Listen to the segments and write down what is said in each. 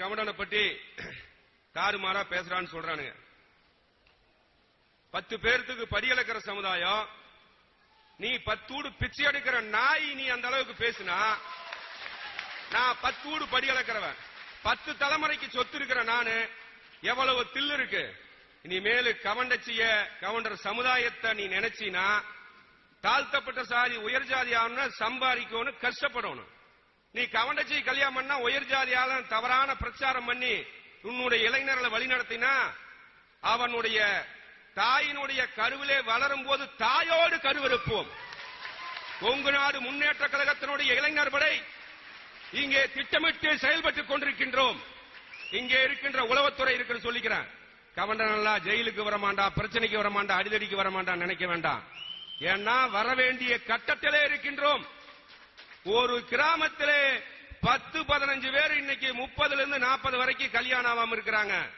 கமடனை பற்றி தாறுமாறா பேசுறான்னு சொல்றானுங்க. பத்து பேர்த்துக்கு படியளக்கிற சமுதாயம் நீ பத்தூடு பிச்சை எடுக்கிற நாய் நீ அந்த அளவுக்கு பேசுனா நான் பத்தூடு படியளக்கிறவன். பத்து தலைமுறைக்கு சொத்து இருக்கிற நானு எவ்வளவு தில்லு இருக்கு. இனிமேலு கவண்டச்சிய கவண்டர் சமுதாயத்தை நீ நினைச்சினா தாழ்த்தப்பட்ட சாதி உயர் ஜாதி ஆகணும் சம்பாதிக்கணும் கஷ்டப்படணும். நீ கவண்டச்சி கல்யாணம் பண்ணா உயர் ஜாதியால தவறான பிரச்சாரம் பண்ணி உன்னுடைய இளைஞர்களை வழிநடத்தினா அவனுடைய தாயினுடைய கருவிலே வளரும் போது தாயோடு கருவிருப்போம் கொங்கு நாடு முன்னேற்ற கழகத்தினுடைய இளைஞர் படை. இங்கே திட்டமிட்டு செயல்பட்டுக் கொண்டிருக்கின்றோம். இங்கே இருக்கின்ற உளவுத்துறை இருக்குன்னு சொல்லிக்கிறேன். கவண்டனல்லா ஜெயிலுக்கு வரமாண்டா பிரச்சனைக்கு வரமாண்டா அடிதடிக்கு வரமாண்டா நினைக்க வேண்டாம். ஏன்னா வர வேண்டிய கட்டத்திலே இருக்கின்றோம். ஒரு கிராமத்திலே பத்து பதினஞ்சு பேர் இன்னைக்கு முப்பதுல இருந்து நாற்பது வரைக்கும் கல்யாணம் ஆகாம இருக்கிறாங்க.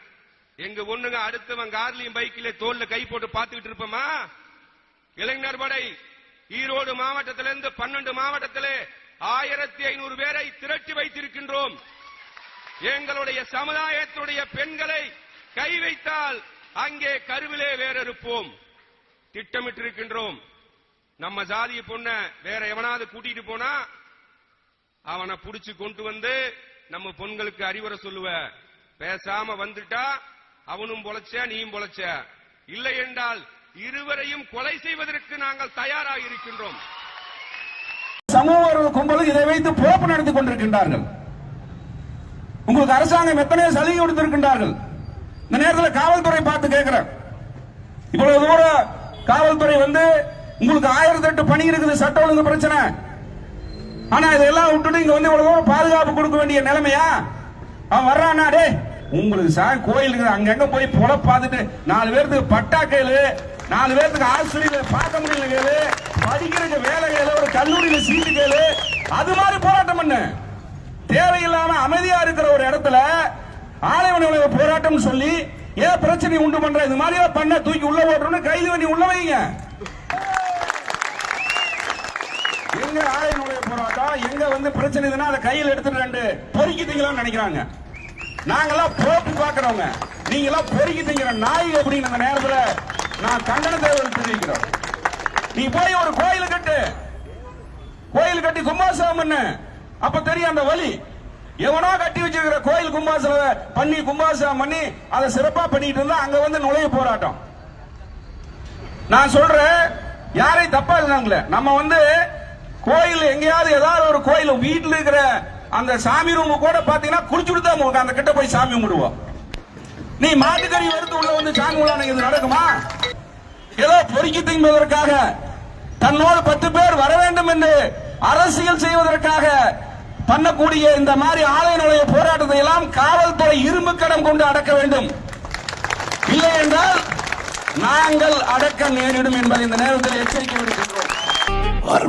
எங்க ஒண்ணுங்க அடுத்தவன் கார்லயும் பைக்கில தோல்ல கை போட்டு பாத்துக்கிட்டு இருப்போமா? இளைஞர் படை ஈரோடு மாவட்டத்திலிருந்து பன்னெண்டு மாவட்டத்திலே ஆயிரத்தி ஐநூறு பேரை திரட்டி வைத்திருக்கின்றோம். எங்களுடைய சமுதாயத்துடைய பெண்களை கை வைத்தால் அங்கே கருவிலே வேறறுப்போம். திட்டமிட்டிருக்கின்றோம். நம்ம ஜாதிய பொண்ண வேற எவனாவது கூட்டிட்டு போனா அவனை புடிச்சு கொண்டு வந்து நம்ம பொண்களுக்கு அறிவுரை சொல்லுவ. பேசாம வந்துட்டா அவனும் பொழைச்ச நீயும் பொழைச்ச. இல்லை என்றால் இருவரையும் கொலை செய்வதற்கு நாங்கள் தயாராக இருக்கின்றோம். சமூக கும்பலும் இதை வைத்து போப்பு நடத்தி கொண்டிருக்கின்றார்கள். உங்களுக்கு அரசாங்கம் எத்தனையோ சலுகை கொடுத்திருக்கின்றார்கள். இந்த நேரத்தில் காவல்துறை பார்த்து கேட்கிறேன். இவ்வளவு தூரம் காவல்துறை வந்து உங்களுக்கு ஆயிரத்தி எட்டு பணி இருக்குது சட்ட ஒழுங்கு பிரச்சனை. ஆனா இதெல்லாம் விட்டுட்டு இங்க வந்து இவ்வளவு பாதுகாப்பு கொடுக்க வேண்டிய நிலைமையா? அவன் வர்றானா டே உங்களுக்கு சார் கோயில் அங்கங்க போய் புல பார்த்துட்டு நாலு பேர்த்துக்கு பட்டா கேளு. நாலு பேர்த்துக்கு ஆசிரியர் பார்க்க முடியல கேளு. படிக்கிறதுக்கு வேலை கேளு. ஒரு கல்லூரியில சீட்டு கேளு. அது மாதிரி போராட்டம் பண்ணு. தேவையில்லாம அமைதியா இருக்கிற ஒரு இடத்துல ஆலைவன உலக போராட்டம் சொல்லி ஏன் பிரச்சனை உண்டு பண்ற? இது மாதிரியா பண்ண? தூக்கி உள்ள ஓட்டுறோம்னு கைது பண்ணி உள்ள வைங்க. எங்க ஆலையினுடைய போராட்டம் எங்க வந்து பிரச்சனை இதுன்னா அதை கையில் எடுத்துட்டு ரெண்டு பொறுக்கி நினைக்கிறாங்க. நாங்கெல்லாம் போட்டு பாக்குறவங்க நீங்க எல்லாம் பொறுக்கி நாய் அப்படின்னு அந்த நேரத்துல நான் கண்டனத்தை தெரிவிக்கிறோம். நீ போய் ஒரு கோயில் கட்டு. கோயில் கட்டி கும்பாசனம் பண்ணு. அப்ப தெரியும் அந்த வழி எவனோ கட்டி வச்சிருக்கிற கோயில் கும்பாசனம் பண்ணி கும்பாசனம் பண்ணி அதை சிறப்பா பண்ணிட்டு இருந்தா அங்க வந்து நுழைய போராட்டம். நான் சொல்றேன் யாரையும் தப்பா இருக்காங்களே நம்ம வந்து கோயில் எங்கேயாவது ஏதாவது ஒரு கோயில் வீட்டில் இருக்கிற அந்த சாமி ரூம் கூட பாத்தீங்கன்னா குடிச்சுட்டு தான் அந்த கிட்ட போய் சாமி கும்பிடுவோம் நீ மாட்டுக்கறி எடுத்து உள்ள வந்து சாமி உள்ளான இது நடக்குமா? ஏதோ பொறுக்கி திங்குவதற்காக தன்னோடு பத்து பேர் வர வேண்டும் என்று அரசியல் செய்வதற்காக பண்ணக்கூடிய இந்த மாதிரி ஆலய நிலைய போராட்டத்தை எல்லாம் காவல்துறை இரும்பு கடம் கொண்டு அடக்க வேண்டும். இல்லை என்றால் நாங்கள் அடக்க நேரிடும் என்பதை இந்த நேரத்தில் எச்சரிக்கை விடுக்கின்றோம். और